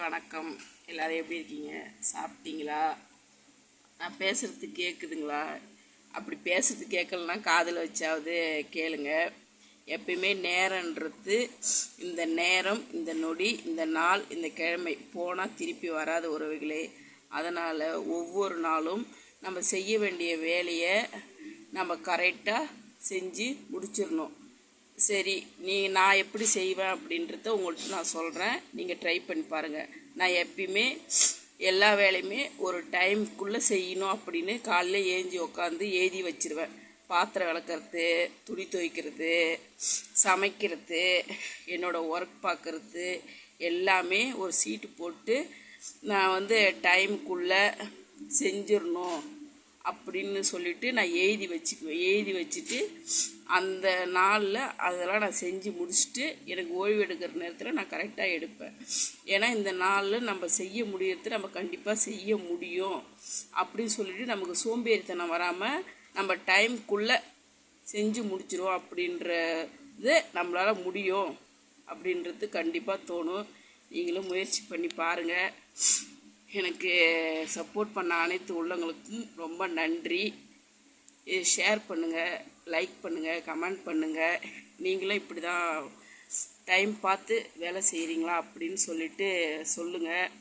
வணக்கம். எல்லோரும் எப்படி இருக்கீங்க? சாப்பிட்டீங்களா? நான் பேசுகிறது கேட்குதுங்களா அப்படி பேசுறது கேட்கலனா காதில் வச்சாவது கேளுங்க. எப்பயுமே நேரன்றது இந்த நேரம் இந்த நொடி இந்த நாள் இந்த கிழமை போனால் திருப்பி வராத உறவுகளே. அதனால் ஒவ்வொரு நாளும் நம்ம செய்ய வேண்டிய வேலையை நம்ம கரெக்டாக செஞ்சு முடிச்சிடணும். சரி நீ நான் எப்படி செய்வேன் அப்படின்றத உங்கள்கிட்ட நான் சொல்கிறேன் நீங்கள் ட்ரை பண்ணி பாருங்கள் நான் எப்பயுமே எல்லா வேலையுமே ஒரு டைமுக்குள்ளே செய்யணும் அப்படின்னு காலையில் ஏஞ்சி உட்காந்து ஏதி வச்சிருவேன். பாத்திரம் விளக்குறது துணி துவைக்கிறது சமைக்கிறது என்னோடய ஒர்க் பார்க்குறது எல்லாமே ஒரு சீட்டு போட்டு நான் வந்து டைமுக்குள்ளே செஞ்சிடணும் அப்படின்னு சொல்லிட்டு நான் எழுதி வச்சுக்குவேன் எழுதி வச்சுட்டு அந்த நாளில் அதெல்லாம் நான் செஞ்சு முடிச்சுட்டு எனக்கு ஓய்வு எடுக்கிற நேரத்தில் நான் கரெக்டாக எடுப்பேன். ஏன்னா இந்த நாளில் நம்ம செய்ய முடியறது நம்ம கண்டிப்பாக செய்ய முடியும். அப்படின்னு சொல்லிட்டு நமக்கு சோம்பேறித்தனம் வராமல் நம்ம டைம்குள்ளே செஞ்சு முடிச்சிடும் அப்படின்றது நம்மளால் முடியும். அப்படின்றது கண்டிப்பாக தோணும். நீங்களும் முயற்சி பண்ணி பாருங்கள் எனக்கு சப்போர்ட் பண்ண அனைத்து உள்ளங்களுக்கும் ரொம்ப நன்றி. இது ஷேர் பண்ணுங்கள் லைக் பண்ணுங்கள் கமெண்ட் பண்ணுங்கள் நீங்களும் இப்படி தான் டைம் பார்த்து வேலை செய்கிறீங்களா அப்படின்னு சொல்லிட்டு சொல்லுங்கள்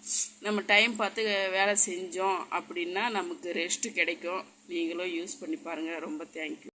நம்ம டைம் பார்த்து வேலை செஞ்சோம் அப்படின்னா நமக்கு ரெஸ்ட்டு கிடைக்கும். நீங்களும் யூஸ் பண்ணி பாருங்கள் ரொம்ப தேங்க்யூ